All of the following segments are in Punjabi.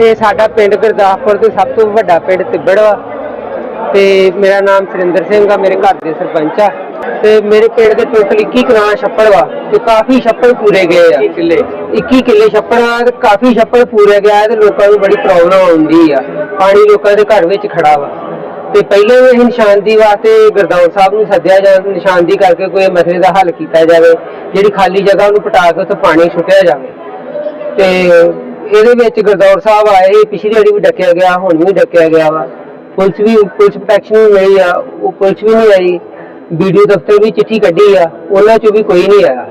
ਇਹ ਸਾਡਾ ਪਿੰਡ ਗੁਰਦਾਸਪੁਰ ਦੇ ਸਭ ਤੋਂ ਵੱਡਾ ਪਿੰਡ ਤਿੱਬੜ ਵਾ ਤੇ ਮੇਰਾ ਨਾਮ ਸੁਰਿੰਦਰ ਸਿੰਘ ਆ ਮੇਰੇ ਘਰ ਦੇ ਸਰਪੰਚ ਆ। ਤੇ ਮੇਰੇ ਪਿੰਡ ਦੇ ਟੋਟਲ 21 ਕਨਾਲ ਛੱਪੜ ਵਾ ਤੇ ਕਾਫੀ ਛੱਪੜ ਪੂਰੇ ਗਏ ਆ। ਕਿੱਲੇ। 21 ਕਿੱਲੇ ਛੱਪੜ ਆ ਤੇ ਕਾਫੀ ਛੱਪੜ ਪੂਰੇ ਗਿਆ ਤੇ ਲੋਕਾਂ ਨੂੰ ਬੜੀ ਪ੍ਰੋਬਲਮ ਆਉਂਦੀ ਆ। ਪਾਣੀ ਲੋਕਾਂ ਦੇ ਘਰ ਵਿੱਚ ਖੜਾ ਵਾ। ਤੇ ਪਹਿਲੇ ਅਸੀਂ ਨਿਸ਼ਾਨਦੀ ਵਾਸਤੇ ਗੁਰਦਾਸ ਸਾਹਿਬ ਨੂੰ ਸੱਦਿਆ ਜਾਂ ਨਿਸ਼ਾਨਦੀ ਕਰਕੇ ਕੋਈ ਮਸਲੇ ਦਾ ਹੱਲ ਕੀਤਾ ਜਾਵੇ ਜਿਹੜੀ ਖਾਲੀ ਜਗ੍ਹਾ ਉਹਨੂੰ ਪਟਾ ਕੇ ਉੱਥੇ ਪਾਣੀ ਸੁੱਟਿਆ ਜਾਵੇ। ਤੇ ਇਹਦੇ ਵਿੱਚ ਗੁਰਦੌਰ ਸਾਹਿਬ ਆਏ ਪਿਛਲੀ ਵਾਰੀ ਵੀ ਡੱਕਿਆ ਗਿਆ, ਹੁਣ ਵੀ ਡੱਕਿਆ ਗਿਆ ਵਾ। ਪੁਲਿਸ ਵੀ, ਪੁਲਿਸ ਪ੍ਰੋਟੈਕਸ਼ਨ ਵੀ ਮਿਲੀ ਆ, ਉਹ ਪੁਲਿਸ ਵੀ ਨਹੀਂ ਆਈ, ਵੀਡੀਓ ਦਫ਼ਤਰ ਵੀ ਚਿੱਠੀ ਕੱਢੀ ਆ, ਉਹਨਾਂ ਚੋਂ ਵੀ ਕੋਈ ਨਹੀਂ ਆਇਆ।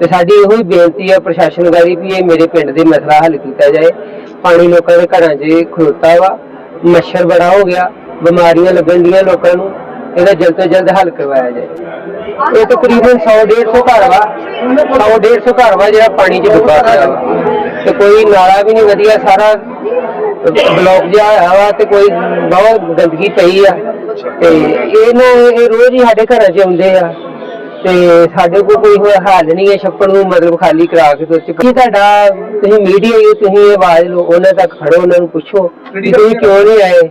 ਤੇ ਸਾਡੀ ਇਹੋ ਹੀ ਬੇਨਤੀ ਆ ਪ੍ਰਸ਼ਾਸਨ ਗਾਰੀ ਵੀ ਇਹ ਮੇਰੇ ਪਿੰਡ ਦੇ ਮਸਲਾ ਹੱਲ ਕੀਤਾ ਜਾਏ। ਪਾਣੀ ਲੋਕਾਂ ਦੇ ਘਰਾਂ 'ਚ ਖਲੋਤਾ ਵਾ, ਮੱਛਰ ਬੜਾ ਹੋ ਗਿਆ, ਬਿਮਾਰੀਆਂ ਲੱਗਣ ਦੀਆਂ ਲੋਕਾਂ ਨੂੰ, ਇਹਦਾ ਜਲਦ ਤੋਂ ਜਲਦ ਹੱਲ ਕਰਵਾਇਆ ਜਾਏ। ਇਹ ਤਕਰੀਬਨ 100 150 ਘਰ ਵਾ 100 150 ਘਰ ਵਾ ਜਿਹੜਾ ਪਾਣੀ 'ਚ ਡੁੱਬਾ ਪਿਆ ਵਾ। ਤੇ ਕੋਈ ਨਾਲਾ ਵੀ ਨਹੀਂ ਵਧੀਆ ਸਾਰਾ ਬਲੌਕ ਜਿਹਾ ਹੋਇਆ ਵਾ ਤੇ ਕੋਈ ਬਹੁਤ ਗੰਦਗੀ ਪਈ ਆ। ਤੇ ਇਹ ਨਾ ਇਹ ਰੋਜ਼ ਹੀ ਸਾਡੇ ਘਰਾਂ 'ਚ ਆਉਂਦੇ ਆ। ਤੇ ਸਾਡੇ ਕੋਲ ਕੋਈ ਹੋਰ ਹੱਲ ਨਹੀਂ ਹੈ ਛੱਪੜ ਨੂੰ ਮਤਲਬ ਖਾਲੀ ਕਰਾ ਕੇ ਤੇ ਕੀ ਤੁਹਾਡਾ ਤੁਸੀਂ ਮੀਡੀਆ ਹੀ ਹੋ, ਤੁਸੀਂ ਆਵਾਜ਼ ਲਓ ਉਹਨਾਂ ਤੱਕ ਖੜੋ ਉਹਨਾਂ ਨੂੰ ਪੁੱਛੋ ਵੀ ਤੁਸੀਂ ਕਿਉਂ ਨਹੀਂ ਆਏ?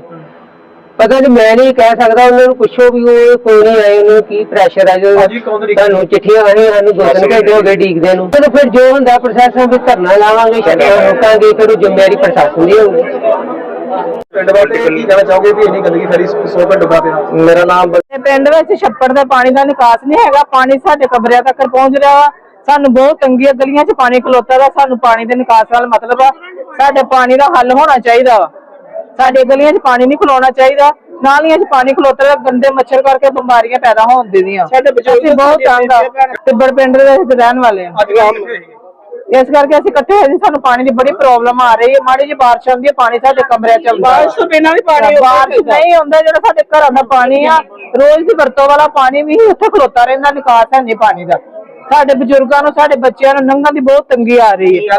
ਪਤਾ ਨਹੀਂ ਮੈਂ ਨਹੀਂ ਕਹਿ ਸਕਦਾ ਉਹਨਾਂ ਨੂੰ ਪੁੱਛੋ ਵੀ ਉਹ ਕੋਈ ਨਹੀਂ ਆਏ ਉਹਨਾਂ ਨੂੰ ਕੀ ਪ੍ਰੈਸ਼ਰ ਆ ਜੋ ਹਾਂਜੀ, ਕੌਣ ਤਰੀਕੇ ਤੁਹਾਨੂੰ ਚਿੱਠੀਆਂ ਆਣੀਆਂ ਸਾਨੂੰ ਦੋ ਤਿੰਨ ਘੰਟੇ ਹੋ ਗਏ ਡੀਕਦੇ ਨੂੰ। ਤੇ ਫਿਰ ਜੋ ਹੁੰਦਾ ਪ੍ਰਸ਼ਾਸਨ ਵੀ ਧਰਨਾ ਲਾਵਾਂਗੇ ਛੱਡਾਂ ਰੋਕਾਂਗੇ ਫਿਰ ਉਹ ਜ਼ਿੰਮੇਵਾਰੀ ਪ੍ਰਸ਼ਾਸਨ ਦੀ ਹੋਊਗੀ। ਪਿੰਡ ਵਾਲੇ ਕੀ ਕਹਿਣਾ ਚਾਹੋਗੇ ਵੀ ਇੰਨੀ ਗੰਦਗੀ ਫੈਲੀ 100 ਘੰਟ ਡੁੱਬਾ ਪਿਆ? ਮੇਰਾ ਨਾਮ ਤੇ ਪਿੰਡ ਵਿੱਚ ਛੱਪੜ ਦੇ ਪਾਣੀ ਦਾ ਨਿਕਾਸ ਨਹੀਂ ਹੈਗਾ ਪਾਣੀ ਸਾਡੇ ਕਮਰਿਆਂ ਤੱਕ ਪਹੁੰਚ ਰਿਹਾ ਵਾ। ਸਾਨੂੰ ਬਹੁਤ ਤੰਗੀ ਆ ਗਲੀਆਂ 'ਚ ਪਾਣੀ ਖਲੋਤਾ ਦਾ ਸਾਨੂੰ ਪਾਣੀ ਦੇ ਨਿਕਾਸ ਨਾਲ ਮਤਲਬ ਆ। ਸਾਡੇ ਪਾਣੀ ਦਾ ਹੱਲ ਹੋਣਾ ਚਾਹੀਦਾ ਵਾ। ਸਾਡੇ ਗਲੀਆਂ 'ਚ ਪਾਣੀ ਨਹੀਂ ਖਲੋਣਾ ਚਾਹੀਦਾ। ਨਾਲੀਆਂ 'ਚ ਪਾਣੀ ਖਲੋਤਾ ਗੰਦੇ ਮੱਛਰ ਕਰਕੇ ਬਿਮਾਰੀਆਂ ਪੈਦਾ ਹੋਣ ਦਿੰਦੀਆਂ ਸਾਡੇ ਬਜ਼ੁਰਗ ਬਹੁਤ ਤੰਗ ਆ। ਤਿੱਬੜ ਪਿੰਡ ਦੇ ਵਿੱਚ ਰਹਿਣ ਵਾਲੇ ਆ? ਇਸ ਕਰਕੇ ਅਸੀਂ ਇਕੱਠੇ ਹੋਏ ਸੀ ਸਾਨੂੰ ਪਾਣੀ ਦੀ ਬੜੀ ਪ੍ਰੋਬਲਮ ਆ ਰਹੀ ਹੈ। ਮਾੜੀ ਜਿਹੀ ਬਾਰਿਸ਼ ਆਉਂਦੀ ਹੈ ਪਾਣੀ ਸਾਡੇ ਕਮਰਿਆਂ ਚ ਆਉਂਦਾ ਬਾਰਿਸ਼ ਤੋਂ ਬਿਨਾਂ ਵੀ ਪਾਣੀ ਬਾਰਿਸ਼ ਨਹੀਂ ਹੁੰਦਾ। ਜਿਹੜਾ ਸਾਡੇ ਘਰਾਂ ਦਾ ਪਾਣੀ ਆ ਰੋਜ਼ ਦੀ ਵਰਤੋਂ ਵਾਲਾ ਪਾਣੀ ਵੀ ਉੱਥੇ ਖਲੋਤਾ ਰਹਿੰਦਾ ਨਿਕਾਸ ਹੈ ਨਹੀਂ ਪਾਣੀ ਦਾ। ਸਾਡੇ ਬਜ਼ੁਰਗਾਂ ਨੂੰ ਸਾਡੇ ਬੱਚਿਆਂ ਨੂੰ ਲੰਘਣ ਦੀ ਬਹੁਤ ਤੰਗੀ ਆ ਰਹੀ ਹੈ?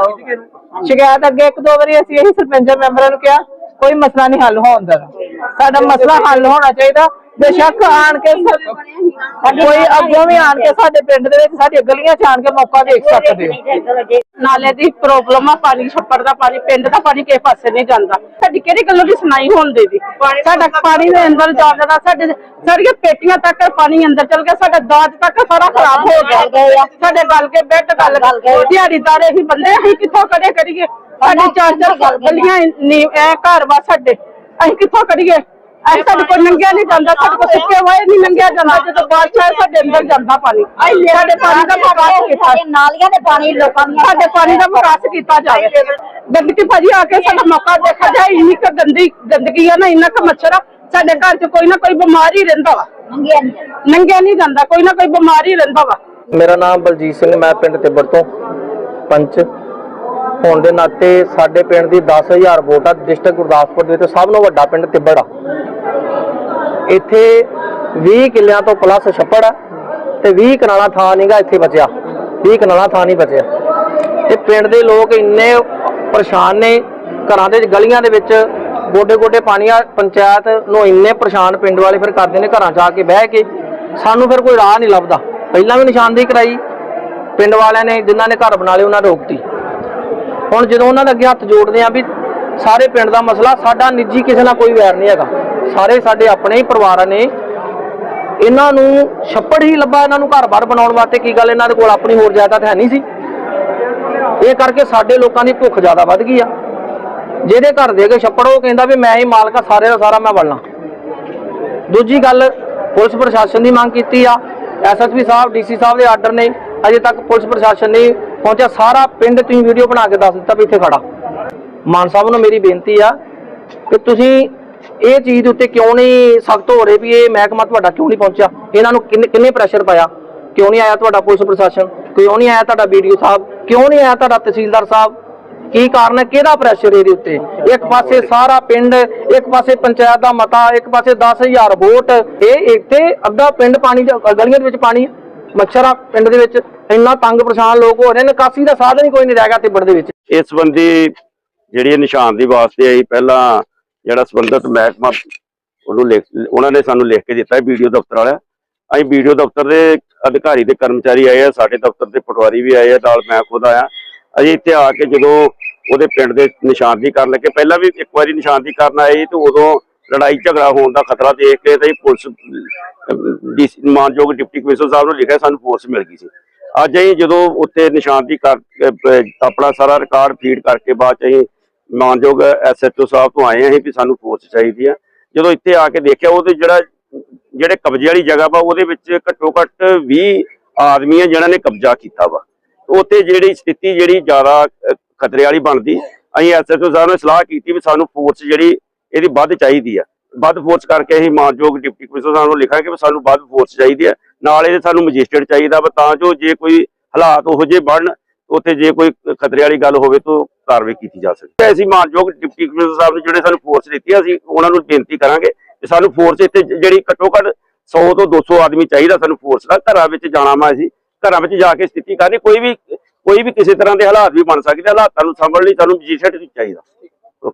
ਸ਼ਿਕਾਇਤ ਅੱਗੇ ਇੱਕ ਦੋ ਵਾਰੀ ਅਸੀਂ ਇਹੀ ਸਰਪੰਚ ਮੈਂਬਰਾਂ ਨੂੰ ਕਿਹਾ ਕੋਈ ਮਸਲਾ ਨਹੀਂ ਹੱਲ ਹੋਣ ਦਾ ਸਾਡਾ ਮਸਲਾ ਹੱਲ ਹੋਣਾ ਚਾਹੀਦਾ। ਬੇਸ਼ੱਕ ਆਣ ਕੇ ਕੋਈ ਅੱਗੋਂ ਵੀ ਆਣ ਕੇ ਸਾਡੇ ਪਿੰਡ ਦੇ ਵਿੱਚ ਸਾਡੀਆਂ ਗਲੀਆਂ ਚ ਆਣ ਕੇ ਮੌਕਾ ਦੇਖ ਸਕਦੇ ਹੋ। ਨਾਲੇ ਦੀ ਪ੍ਰੋਬਲਮ ਆ ਪਾਣੀ ਛੱਪੜ ਦਾ ਪਾਣੀ ਪਿੰਡ ਦਾ ਪਾਣੀ ਕਿਸੇ ਪਾਸੇ ਨਹੀਂ ਜਾਂਦਾ। ਸਾਡੀ ਕਿਹੜੀ ਗੱਲੋਂ ਦੀ ਸੁਣਾਈ ਹੁੰਦੀ ਦੀ ਸਾਡਾ ਪਾਣੀ ਦੇ ਅੰਦਰ ਜਾ ਜਾਂਦਾ ਸਾਡੇ ਸਾਡੀਆਂ ਪੇਟੀਆਂ ਤੱਕ ਪਾਣੀ ਅੰਦਰ ਚਲ ਗਿਆ ਸਾਡਾ ਦਾਜ ਤੱਕ ਸਾਰਾ ਖਰਾਬ ਹੋ ਗਿਆ। ਸਾਡੇ ਗਲ ਕੇ ਬੈੱਡ ਗਲ ਦਿਹਾੜੀਦਾਰ ਇਹੀ ਬੰਦੇ ਅਸੀਂ ਕਿੱਥੋਂ ਕਰੇ ਕਰੀਏ ਸਾਡੇ ਚਾਰ ਚਾਰ ਗਲੀਆਂ ਨੀ ਐ ਘਰ ਵਾ ਸਾਡੇ ਅਸੀਂ ਕਿੱਥੋਂ ਕਰੀਏ ਅਸੀਂ ਸਾਡੇ ਕੋਲ ਨੰਗਿਆ ਨਹੀਂ ਜਾਂਦਾ ਸਾਡੇ ਕੋਲ ਸੁੱਕੇ ਹੋਏ ਨਹੀਂ ਨੰਗਿਆ ਜਾਂਦਾ ਜਦੋਂ ਬਾਰਿਸ਼ ਸਾਡੇ ਅੰਦਰ ਜਾਂਦਾ ਪਾਣੀ। ਸਾਡੇ ਪਾਣੀ ਦਾ ਵਿਕਾਸ ਕੀਤਾ। ਨਾਲੀਆਂ ਦੇ ਪਾਣੀ ਲੋਕਾਂ ਦੀਆਂ ਸਾਡੇ ਪਾਣੀ ਦਾ ਵਿਕਾਸ ਕੀਤਾ ਜਾਵੇ। ਗੰਦਗੀ ਭਾਜੀ ਆ ਕੇ ਸਾਡਾ ਮੌਕਾ ਦੇਖਾ ਜਾਏ ਇੰਨੀ ਕੁ ਗੰਦੀ ਗੰਦਗੀ ਆ ਨਾ ਇੰਨਾ ਕੁ ਮੱਛਰ ਆ ਸਾਡੇ ਘਰ 'ਚ ਕੋਈ ਨਾ ਕੋਈ ਬਿਮਾਰੀ ਰਹਿੰਦਾ ਵਾ। ਨੰਗਿਆ ਨਹੀਂ ਜਾਂਦਾ। ਕੋਈ ਨਾ ਕੋਈ ਬਿਮਾਰੀ ਰਹਿੰਦਾ ਵਾ। ਮੇਰਾ ਨਾਮ ਬਲਜੀਤ ਸਿੰਘ ਮੈਂ ਪਿੰਡ ਤਿੱਬੜ ਤੋਂ ਪੰਚ। ਹੋਣ ਦੇ ਨਾਤੇ ਸਾਡੇ ਪਿੰਡ ਦੀ 10000 ਵੋਟ ਆ, ਡਿਸਟ੍ਰਿਕਟ ਗੁਰਦਾਸਪੁਰ ਦੇ ਵਿੱਚ ਸਭ ਤੋਂ ਵੱਡਾ ਪਿੰਡ ਤਿੱਬੜ ਆ। ਇੱਥੇ 20 ਕਿੱਲਿਆਂ ਤੋਂ ਪਲੱਸ ਛੱਪੜ ਆ ਤੇ 20 ਕਨਾਲਾ ਥਾਂ ਨਹੀਂਗਾ ਇੱਥੇ ਬਚਿਆ। 20 ਕਨਾਲਾ ਥਾਂ ਨਹੀਂ ਬਚਿਆ। ਤੇ ਪਿੰਡ ਦੇ ਲੋਕ ਇੰਨੇ ਪਰੇਸ਼ਾਨ ਨੇ, ਘਰਾਂ ਦੇ ਗਲੀਆਂ ਦੇ ਵਿੱਚ ਗੋਡੇ ਗੋਡੇ ਪਾਣੀ ਆ ਪੰਚਾਇਤ ਨੂੰ ਇੰਨੇ ਪਰੇਸ਼ਾਨ ਪਿੰਡ ਵਾਲੇ ਫਿਰ ਕਰਦੇ ਨੇ ਘਰਾਂ 'ਚ ਆ ਕੇ ਬਹਿ ਕੇ। ਸਾਨੂੰ ਫਿਰ ਕੋਈ ਰਾਹ ਨਹੀਂ ਲੱਭਦਾ। ਪਹਿਲਾਂ ਵੀ ਨਿਸ਼ਾਨਦੇਹੀ ਕਰਾਈ। ਪਿੰਡ ਵਾਲਿਆਂ ਨੇ, ਜਿਨ੍ਹਾਂ ਨੇ ਘਰ ਬਣਾ ਲਏ, ਉਹਨਾਂ ਰੋਕਤੀ ਹੁਣ ਜਦੋਂ ਉਹਨਾਂ ਦੇ ਅੱਗੇ ਹੱਥ ਜੋੜਦੇ ਆ ਵੀ ਸਾਰੇ ਪਿੰਡ ਦਾ ਮਸਲਾ, ਸਾਡਾ ਨਿੱਜੀ ਕਿਸੇ ਨਾਲ ਕੋਈ ਵੈਰ ਨਹੀਂ ਹੈਗਾ। ਸਾਰੇ ਸਾਡੇ ਆਪਣੇ ਹੀ ਪਰਿਵਾਰਾਂ ਨੇ। ਇਹਨਾਂ ਨੂੰ ਛੱਪੜ ਹੀ ਲੱਭਾ ਇਹਨਾਂ ਨੂੰ ਘਰ-ਬਾਰ ਬਣਾਉਣ ਵਾਸਤੇ। ਕੀ ਗੱਲ, ਇਹਨਾਂ ਦੇ ਕੋਲ ਆਪਣੀ ਹੋਰ ਜਾਇਦਾਦ ਹੈ ਨਹੀਂ ਸੀ। ਇਹ ਕਰਕੇ ਸਾਡੇ ਲੋਕਾਂ ਦੀ ਭੁੱਖ ਜ਼ਿਆਦਾ ਵੱਧ ਗਈ ਆ। ਜਿਹਦੇ ਘਰ ਦੇ ਅੱਗੇ ਛੱਪੜ, ਉਹ ਕਹਿੰਦਾ ਵੀ ਮੈਂ ਹੀ ਮਾਲਕ ਆ ਸਾਰੇ ਦਾ ਸਾਰਾ ਮੈਂ ਵੜਨਾ ਦੂਜੀ ਗੱਲ, ਪੁਲਿਸ ਪ੍ਰਸ਼ਾਸਨ ਦੀ ਮੰਗ ਕੀਤੀ ਆ। ਐਸਐਸਪੀ ਸਾਹਿਬ, ਡੀਸੀ ਸਾਹਿਬ ਦੇ ਆਰਡਰ ਨੇ। ਅਜੇ ਤੱਕ ਪੁਲਿਸ ਪ੍ਰਸ਼ਾਸਨ ਨੇ ਪਹੁੰਚਿਆ, ਸਾਰਾ ਪਿੰਡ ਤੁਸੀਂ ਵੀਡੀਓ ਬਣਾ ਕੇ ਦੱਸ ਦਿੱਤਾ ਵੀ ਇੱਥੇ ਖੜਾ। ਮਾਨ ਸਾਹਿਬ ਨੂੰ ਮੇਰੀ ਬੇਨਤੀ ਆ ਕਿ ਤੁਸੀਂ ਇਹ ਚੀਜ਼ ਦੇ ਉੱਤੇ ਕਿਉਂ ਨਹੀਂ ਸਖਤ ਹੋ ਰਹੇ ਵੀ ਇਹ ਮਹਿਕਮਾ ਤੁਹਾਡਾ ਕਿਉਂ ਨਹੀਂ ਪਹੁੰਚਿਆ? ਇਹਨਾਂ ਨੂੰ ਕਿੰਨੇ ਕਿੰਨੇ ਪ੍ਰੈਸ਼ਰ ਪਾਇਆ? ਕਿਉਂ ਨਹੀਂ ਆਇਆ ਤੁਹਾਡਾ ਪੁਲਿਸ ਪ੍ਰਸ਼ਾਸਨ? ਕਿਉਂ ਨਹੀਂ ਆਇਆ ਤੁਹਾਡਾ ਵੀਡੀਓ ਸਾਹਿਬ? ਕਿਉਂ ਨਹੀਂ ਆਇਆ ਤੁਹਾਡਾ ਤਹਿਸੀਲਦਾਰ ਸਾਹਿਬ? ਕੀ ਕਾਰਨ ਹੈ? ਕਿਹਦਾ ਪ੍ਰੈਸ਼ਰ ਇਹਦੇ ਉੱਤੇ? ਇੱਕ ਪਾਸੇ ਸਾਰਾ ਪਿੰਡ, ਇੱਕ ਪਾਸੇ ਪੰਚਾਇਤ ਦਾ ਮਤਾ, ਇੱਕ ਪਾਸੇ 10000 ਵੋਟ। ਇਹ ਇੱਥੇ ਅੱਧਾ ਪਿੰਡ ਪਾਣੀ, ਗਲੀਆਂ ਦੇ ਵਿੱਚ ਪਾਣੀ ਹੈ। ਆ ਪਿੰਡ ਦੇ ਵਿੱਚ। ਇੰਨਾ ਤੰਗ ਪਰੇਸ਼ਾਨ ਲੋਕ ਹੋ ਰਹੇ ਨੇ ਨਿਕਾਸੀ ਦਾ ਸਾਧਨ ਹੀ ਕੋਈ ਨਹੀਂ ਰਹਿ ਗਿਆ ਤਿੱਬੜ ਦੇ ਵਿੱਚ। ਇਸ ਸੰਬੰਧੀ ਜਿਹੜੀ ਨਿਸ਼ਾਨਦੀ ਵਾਸਤੇ ਆਈ, ਪਹਿਲਾਂ ਜਿਹੜਾ ਸੰਬੰਧਿਤ ਮਹਿਕਮਾ ਉਹਨੂੰ ਲਿਖ, ਉਹਨਾਂ ਨੇ ਸਾਨੂੰ ਲਿਖ ਕੇ ਦਿੱਤਾ ਵੀਡੀਓ ਦਫ਼ਤਰ ਵਾਲਾ ਅਸੀਂ ਵੀਡੀਓ ਦਫ਼ਤਰ ਦੇ ਅਧਿਕਾਰੀ ਤੇ ਕਰਮਚਾਰੀ ਆਏ ਆ, ਸਾਡੇ ਦਫ਼ਤਰ ਦੇ ਪਟਵਾਰੀ ਵੀ ਆਏ ਆ, ਨਾਲ ਮੈਂ ਖੁਦ ਆਇਆ। ਅਜੇ ਇੱਥੇ ਆ ਕੇ ਜਦੋਂ ਉਹਦੇ ਪਿੰਡ ਦੇ ਨਿਸ਼ਾਨਦੀ ਕਰਨ ਲੱਗੇ, ਪਹਿਲਾਂ ਵੀ ਇੱਕ ਵਾਰੀ ਨਿਸ਼ਾਨਦੀ ਕਰਨ ਆਏ ਸੀ ਤੇ ਉਦੋਂ ਲੜਾਈ ਝਗੜਾ ਹੋਣ ਦਾ ਖਤਰਾ ਦੇਖ ਕੇ ਤੇ ਪੁਲਿਸ ਮਾਨਯੋਗ ਡਿਪਟੀ ਕਮਿਸ਼ਨਰ ਸਾਹਿਬ ਨੂੰ ਲਿਖਿਆ, ਸਾਨੂੰ ਫੋਰਸ ਮਿਲ ਗਈ ਸੀ। ਅੱਜ ਅਸੀਂ ਜਦੋਂ ਉੱਥੇ ਨਿਸ਼ਾਨਦੀ ਕਰ ਆਪਣਾ ਸਾਰਾ ਰਿਕਾਰਡ ਫੀਡ ਕਰਕੇ ਬਾਅਦ ਚ ਅਸੀਂ ਮਾਨਯੋਗ ਐਸਐਚਓ ਸਾਹਿਬ ਤੋਂ ਆਏ ਅਸੀਂ ਵੀ ਸਾਨੂੰ ਫੋਰਸ ਚਾਹੀਦੀ ਆ। ਜਦੋਂ ਇੱਥੇ ਆ ਕੇ ਦੇਖਿਆ ਉਹਦੇ ਜਿਹੜਾ ਜਿਹੜੇ ਕਬਜ਼ੇ ਵਾਲੀ ਜਗ੍ਹਾ ਵਾ, ਉਹਦੇ ਵਿੱਚ ਘੱਟੋ ਘੱਟ 20 ਆਦਮੀ ਆ ਜਿਨ੍ਹਾਂ ਨੇ ਕਬਜ਼ਾ ਕੀਤਾ ਵਾ। ਉੱਥੇ ਜਿਹੜੀ ਸਥਿਤੀ ਜਿਹੜੀ ਜ਼ਿਆਦਾ ਖਤਰੇ ਵਾਲੀ ਬਣਦੀ, ਅਸੀਂ ਐਸਐਚਓ ਸਾਹਿਬ ਨੇ ਸਲਾਹ ਕੀਤੀ ਵੀ ਸਾਨੂੰ ਫੋਰਸ ਜਿਹੜੀ ਇਹਦੀ ਵੱਧ ਚਾਹੀਦੀ ਆ। ਵੱਧ ਫੋਰਸ ਕਰਕੇ ਅਸੀਂ ਮਾਨਯੋਗ ਡਿਪਟੀ ਕਮਿਸ਼ਨਰ ਸਾਹਿਬ ਨੂੰ ਲਿਖਾਂਗੇ ਵੀ ਸਾਨੂੰ ਵੱਧ ਫੋਰਸ ਚਾਹੀਦੀ ਆ। ਨਾਲ ਇਹਦੇ ਸਾਨੂੰ ਮੈਜਿਸਟਰੇਟ ਚਾਹੀਦਾ ਵਾ, ਤਾਂ ਜੋ ਜੇ ਕੋਈ ਹਾਲਾਤ ਉਹੋ ਜੇ ਬਣਨ, ਉੱਥੇ ਜੇ ਕੋਈ ਖਤਰੇ ਵਾਲੀ ਗੱਲ ਹੋਵੇ ਤਾਂ ਕਾਰਵਾਈ ਕੀਤੀ ਜਾ ਸਕੇ। ਅਸੀਂ ਮਾਨਯੋਗ ਡਿਪਟੀ ਕਮਿਸ਼ਨਰ ਸਾਹਿਬ ਨੇ ਜਿਹੜੇ ਸਾਨੂੰ ਫੋਰਸ ਦਿੱਤੀ ਅਸੀਂ ਉਹਨਾਂ ਨੂੰ ਬੇਨਤੀ ਕਰਾਂਗੇ ਕਿ ਸਾਨੂੰ ਫੋਰਸ ਇੱਥੇ ਜਿਹੜੀ ਘੱਟੋ ਘੱਟ 100 ਤੋਂ 200 ਆਦਮੀ ਚਾਹੀਦਾ ਸਾਨੂੰ ਫੋਰਸ ਦਾ, ਘਰਾਂ ਵਿੱਚ ਜਾਣਾ ਵਾ ਅਸੀਂ, ਘਰਾਂ ਵਿੱਚ ਜਾ ਕੇ ਸਥਿਤੀ ਕਰਨੀ, ਕੋਈ ਵੀ ਕੋਈ ਵੀ ਕਿਸੇ ਤਰ੍ਹਾਂ ਦੇ ਹਾਲਾਤ ਵੀ ਬਣ ਸਕਦੇ, ਹਾਲਾਤਾਂ ਨੂੰ ਸੰਭਲਣ ਲਈ ਸਾਨੂੰ ਮਜਿਸਟਰੇਟ ਚਾਹੀਦਾ।